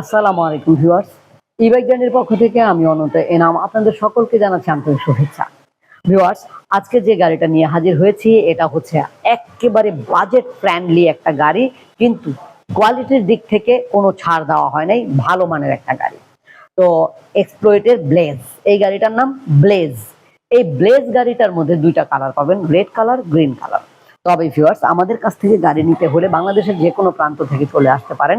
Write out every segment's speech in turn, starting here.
আসসালামু আলাইকুম viewers. E-bike জার্নির পক্ষ থেকে আমি অনন্ত এনাম। আপনাদের সকলকে জানাচ্ছি আন্তরিক শুভেচ্ছা। ভিউয়ার্স, আজকে যে গাড়িটা নিয়ে হাজির হয়েছি, এটা হচ্ছে একেবারে বাজেট ফ্রেন্ডলি একটা গাড়ি, কিন্তু কোয়ালিটির দিক থেকে কোনো ছাড় দেওয়া হয় নাই, ভালো মানের একটা গাড়ি। তো এক্সপ্লোয়েটের ব্লেজ এই গাড়িটার নাম ব্লেজ এই ব্লেজ গাড়িটার মধ্যে দুইটা কালার পাবেন রেড কালার গ্রিন কালার তবে ভিউয়ার্স আমাদের কাছ থেকে গাড়ি নিতে হলে বাংলাদেশের যে কোনো প্রান্ত থেকে চলে আসতে পারেন।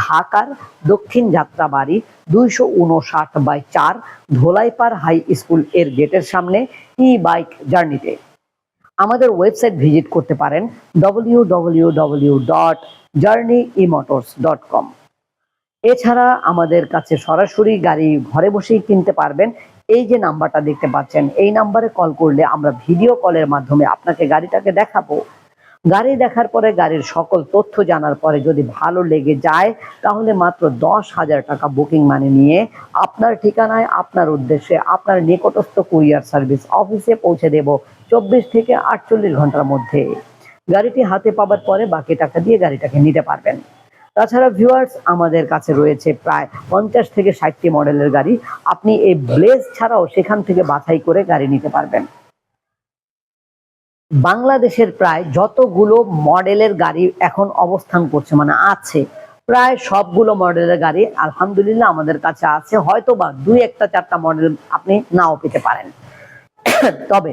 ঢাকার দক্ষিণ যাত্রাবাড়ি দুইশো উনষাট বাই চার ধোলাইপাড় হাই স্কুলের গেটের সামনে ই বাইক জার্নিতে আমাদের ওয়েবসাইট ভিজিট করতে পারেন W W W dot journey emotors dot com এছাড়া আমাদের কাছে সরাসরি গাড়ি ঘরে বসেই কিনতে পারবেন এই যে নাম্বারটা দেখতে পাচ্ছেন, এই নাম্বারে কল করলে আমরা ভিডিও কলের মাধ্যমে আপনাকে গাড়িটাকে দেখাবো। গাড়ি দেখার পরে গাড়ির সকল তথ্য জানার পরে যদি ভালো লেগে যায়, তাহলে মাত্র দশ হাজার টাকা বুকিং মানে নিয়ে আপনার ঠিকানায়, আপনার উদ্দেশ্যে, আপনার নিকটস্থ কুরিয়ার সার্ভিস অফিসে পৌঁছে দেব চব্বিশ থেকে আটচল্লিশ ঘণ্টার মধ্যে। গাড়িটি হাতে পাবার পরে বাকি টাকা দিয়ে গাড়িটাকে নিতে পারবেন। তাছাড়া ভিউয়ার্স আমাদের কাছে রয়েছে প্রায় পঞ্চাশ থেকে ষাটটি মডেলের গাড়ি। আপনি এই ব্লেজ ছাড়াও সেখান থেকে বাছাই করে গাড়ি নিতে পারবেন। বাংলাদেশের প্রায় যতগুলো মডেলের গাড়ি এখন অবস্থান করছে মানে আছে, প্রায় সবগুলো মডেলের গাড়ি আলহামদুলিল্লাহ আমাদের কাছে আছে। হয়তো বা দুই একটা চারটা মডেল আপনি নাও পেতে পারেন। তবে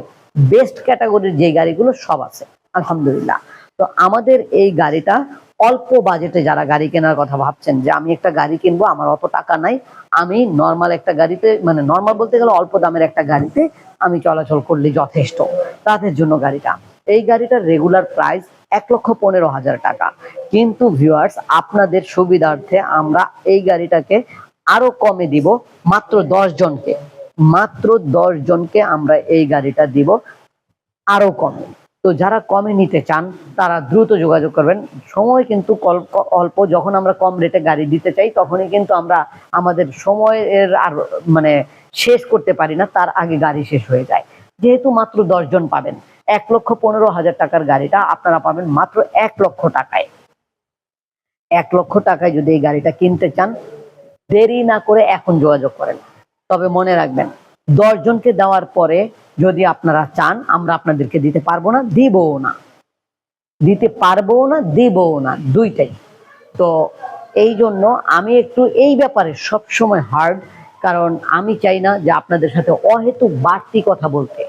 বেস্ট ক্যাটাগরির যে গাড়িগুলো সব আছে, আলহামদুলিল্লাহ। তো আমাদের এই গাড়িটা অল্প বাজেটে যারা গাড়ি কেনার কথা ভাবছেন যে আমি একটা গাড়ি কিনবো, আমার অত টাকা নাই, আমি নর্মাল একটা গাড়িতে মানে নর্মাল বলতে গেলে অল্প দামের একটা গাড়িতে আমি চলাচল করলে যথেষ্ট। তাদের জন্য গাড়িটা। এই গাড়িটার রেগুলার প্রাইস এক লক্ষ পনেরো হাজার টাকা। কিন্তু ভিউয়ার্স আপনাদের সুবিধার্থে আমরা এই গাড়িটাকে আরও কমে দিব মাত্র দশ জনকে। মাত্র দশ জনকে আমরা এই গাড়িটা দিব আরও কমে। তো যারা কমে নিতে চান, তারা দ্রুত যোগাযোগ করবেন। সময় কিন্তু অল্প, যখন আমরা কম রেটে গাড়ি দিতে চাই, তখনই কিন্তু আমরা আমাদের সময়ের আর মানে শেষ করতে পারি না, তার আগে গাড়ি শেষ হয়ে যায়। যেহেতু মাত্র দশ জন পাবেন, এক লক্ষ পনেরো হাজার টাকার গাড়িটা আপনারা পাবেন মাত্র এক লক্ষ টাকায়। এক লক্ষ টাকায় যদি এই গাড়িটা কিনতে চান, দেরি না করে এখন যোগাযোগ করেন। তবে মনে রাখবেন, দশ জনকে দেওয়ার পরে যদি আপনারা চান, আমরা আপনাদেরকে দিতে পারব না, দিবও না। দিতে পারব না, দিবও না, দুইটাই। তো এই জন্য আমি একটু এই ব্যাপারে সব সময় হার্ড কারণ আমি চাই না যে আপনাদের সাথে অহেতুক বাড়তি কথা বলতে।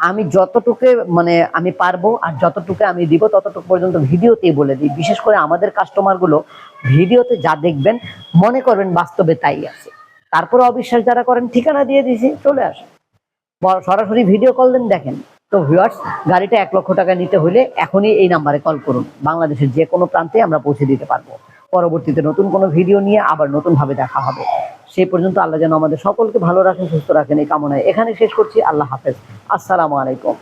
আমি যতটুকু মানে আমি পারব আর যতটুকু আমি দিব, ততটুকু পর্যন্ত ভিডিওতেই বলে দিই। বিশেষ করে আমাদের কাস্টমারগুলো ভিডিওতে যা দেখবেন, মনে করবেন বাস্তবে তাই আছে। তারপরে অবিশ্বাস যারা করেন, ঠিকানা দিয়ে দিয়েছি, চলে আসেন। সরাসরি ভিডিও কল দেন, দেখেন। তো ভিউয়ার্স গাড়িটা এক লক্ষ টাকা নিতে হলে এখনই এই নাম্বারে কল করুন। বাংলাদেশের যে কোনো প্রান্তে আমরা পৌঁছে দিতে পারব। পরবর্তীতে নতুন কোনো ভিডিও নিয়ে আবার নতুনভাবে দেখা হবে। সেই পর্যন্ত আল্লাহ যেন আমাদের সকলকে ভালো রাখেন, সুস্থ রাখেন, এই কামনায় এখানে শেষ করছি। আল্লাহ হাফেজ। আসসালামু আলাইকুম।